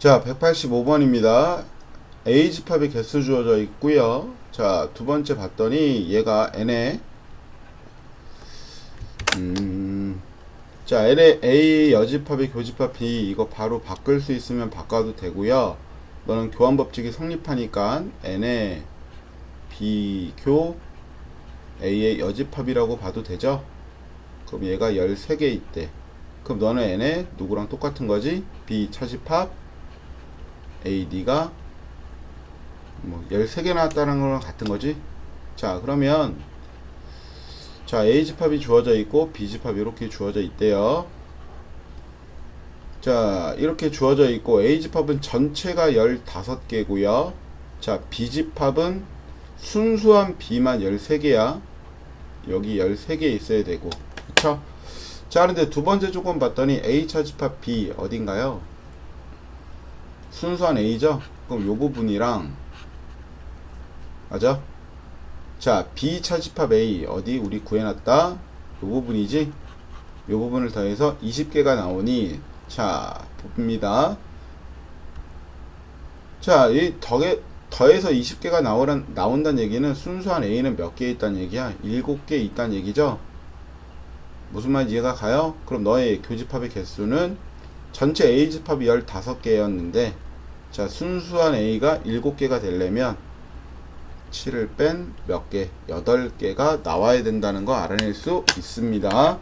자, 185번입니다. A 집합의 개수 주어져 있고요. 자, 두 번째 봤더니 얘가 n에 음, 자, L의 A 여집합의 교집합 B 이거 바로 바꿀 수 있으면 바꿔도 되고요. 너는 교환 법칙이 성립하니까 n의 비교 A의 여집합이라고 봐도 되죠? 그럼 얘가 13개 있대. 그럼 너는 n에 누구랑 똑같은 거지? B 차집합 AD가 뭐 13개 나왔다는 거랑 같은 거지? 자, 그러면 자, A 집합이 주어져 있고 B 집합이 이렇게 주어져 있대요. 자, 이렇게 주어져 있고 A 집합은 전체가 15개고요. 자, B 집합은 순수한 B만 13개야. 여기 13개 있어야 되고. 그쵸? 자, 그런데 두 번째 조건 봤더니 A 차 집합 B 어딘가요? 순수한 A죠? 그럼 요 부분이랑 맞아? 자, B 차집합 A 어디 우리 구해놨다. 요 부분이지. 요 부분을 더해서 20개가 나오니 자 봅니다. 자, 이 더해 더해서 20개가 나오란 나온다는 얘기는 순수한 A는 몇 개 있다는 얘기야? 7개 있다는 얘기죠. 무슨 말인지 이해가 가요? 그럼 너의 교집합의 개수는 전체 A 집합이 15개였는데 자, 순수한 A가 7개가 되려면 7을 뺀 몇 개? 8개가 나와야 된다는 거 알아낼 수 있습니다.